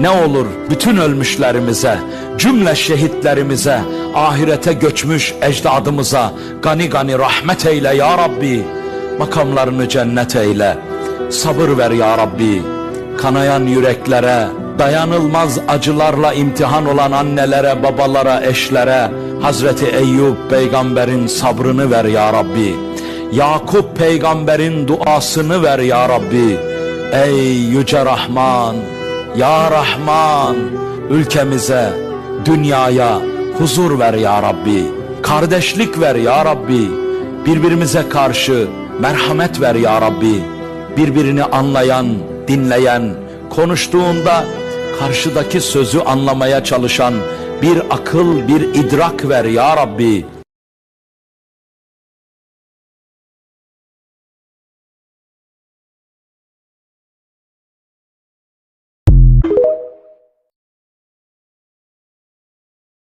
Ne olur bütün ölmüşlerimize, cümle şehitlerimize, ahirete göçmüş ecdadımıza gani gani rahmet eyle ya Rabbi. Makamlarını cennet eyle. Sabır ver ya Rabbi. Kanayan yüreklere, dayanılmaz acılarla imtihan olan annelere, babalara, eşlere, Hazreti Eyüp peygamberin sabrını ver ya Rabbi. Yakup peygamberin duasını ver ya Rabbi. Ey yüce Rahman, ya Rahman, ülkemize, dünyaya huzur ver ya Rabbi. Kardeşlik ver ya Rabbi. Birbirimize karşı merhamet ver ya Rabbi. Birbirini anlayan, dinleyen, konuştuğunda karşıdaki sözü anlamaya çalışan bir akıl, bir idrak ver ya Rabbi.